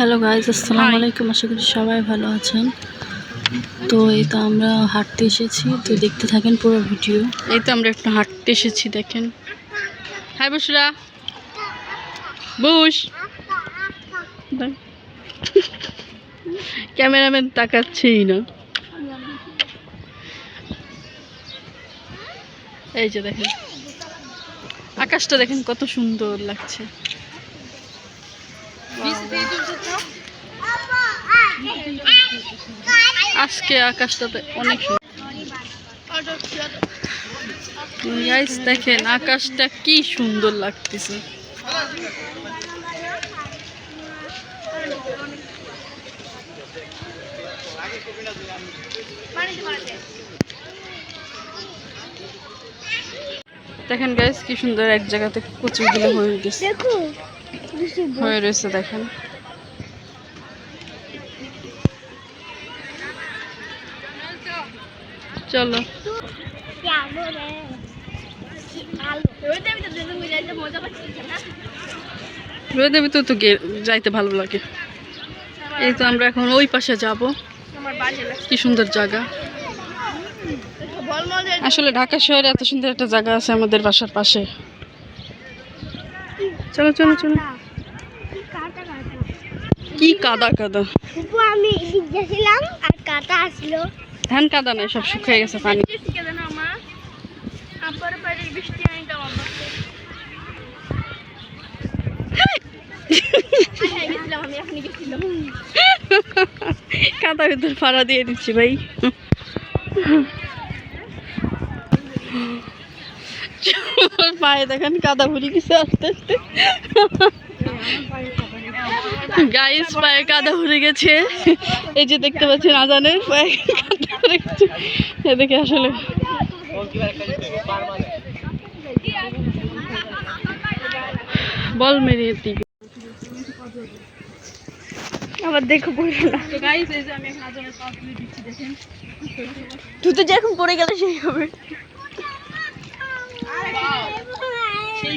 Hello guys আসসালামু. আলাইকুম আশা করি সবাই ভালো আছেন। তো এই তো আমরা হাঁটতে এসেছি তো দেখতে থাকেন পুরো ভিডিও এই তো আমরা একটু হাঁটতে এসেছি দেখেন। হাই বসরা বুস ক্যামেরাম্যান তাকাচ্ছেই না। এই যে দেখেন। আকাশটা দেখেন কত সুন্দর লাগছে। আজকে আকাশটাতে অনেক গাইস দেখেন আকাশটা কি সুন্দর লাগতেছে। দেখেন গাইস কি সুন্দর এক জায়গাতে কচুগুলো হয়ে গেছে। হয়ে রয়েছে দেখেন। চলো। রোদে দেবী তো তো যাইতে ভালো লাগে। এই তো আমরা এখন ওই পাশে যাব। কি সুন্দর জায়গা। আসলে ঢাকা শহরে এত সুন্দর একটা জায়গা আছে আমাদের বাসার পাশে। চলো চলো চলো। কি কাদা কাদা। আমি আর কাটা আসলো। ধান কাদা নাই সব শুকিয়ে গেছে পানি। কাদা ভিতর ফাড়া দিয়ে দিচ্ছি ভাই। পায়ে দেখেন কাদা ভরি গেছে আস্তে আস্তে। গাইস পায়ে কাদা ভরে গেছে। এই যে দেখতে পাচ্ছেন আজানের পায়ে এদিকে আসলে। বল মেরে দিকে আবার দেখো পড়ল না। তো যে এখন আজানের পা তুলে দিচ্ছি দেখেন। তুই তো যখন পড়ে গেলে সেই হবে। সেই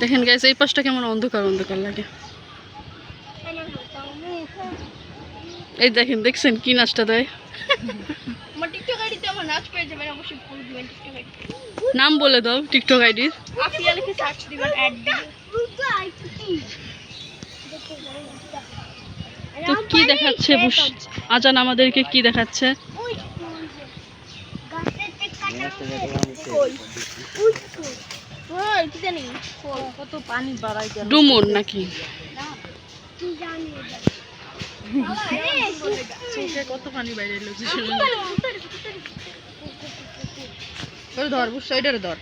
দেখেন গাইস এই পাশটা কেমন অন্ধকার অন্ধকার লাগে। এই দেখেন দেখছেন কি নাচটা দেয়? নাম বলে দাও টিকটক আইডির তো কি দেখাচ্ছে আজান আমাদেরকে কি দেখাচ্ছে? কত পানি বাড়াই ডুমুর নাকি? কত পানি বাইরে ধর ধর।